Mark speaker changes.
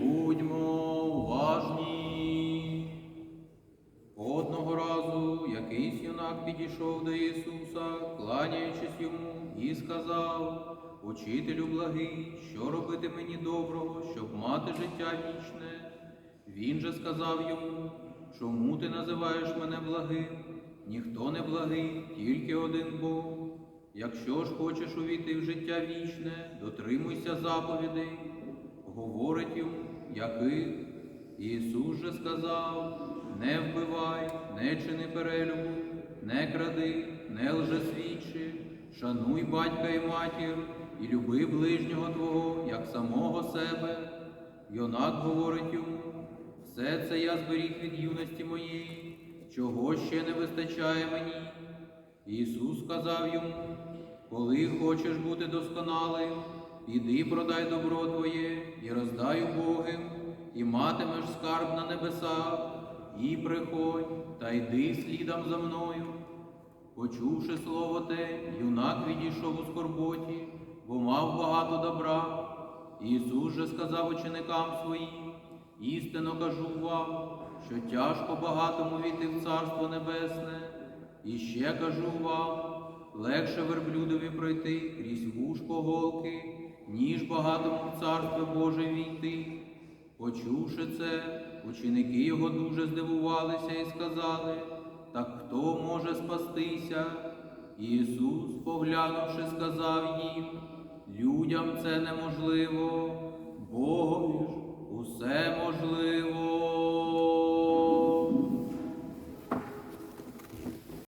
Speaker 1: Будьмо уважні. Одного разу якийсь юнак підійшов до Ісуса, кланяючись йому, і сказав: Учителю благий, що робити мені доброго, щоб мати життя вічне? Він же сказав йому, чому ти називаєш мене благим? Ніхто не благий, тільки один Бог. Якщо ж хочеш увійти в життя вічне, дотримуйся заповідей. Говорить йому, яких? Ісус же сказав: не вбивай, не чини перелюбу, не кради, не лжесвідчи, шануй батька і матір, і люби ближнього твого, як самого себе. Юнак говорить йому, все це я зберіг від юності моєї, чого ще не вистачає мені. Ісус сказав йому, коли хочеш бути досконалим, піди продай добро твоє і роздай убогим, і матимеш скарб на небесах, і приходь, та йди слідом за мною. Почувши слово те, юнак відійшов у скорботі, бо мав багато добра. Ісус же сказав ученикам своїм, істинно кажу вам, що тяжко багатому війти в Царство Небесне. І ще кажу вам, легше верблюдові пройти крізь вушко голки, ніж багатому в Царство Боже війти. Почувши це, ученики його дуже здивувалися і сказали, так хто може спастися? Ісус, поглянувши, сказав їм, людям це неможливо, Богові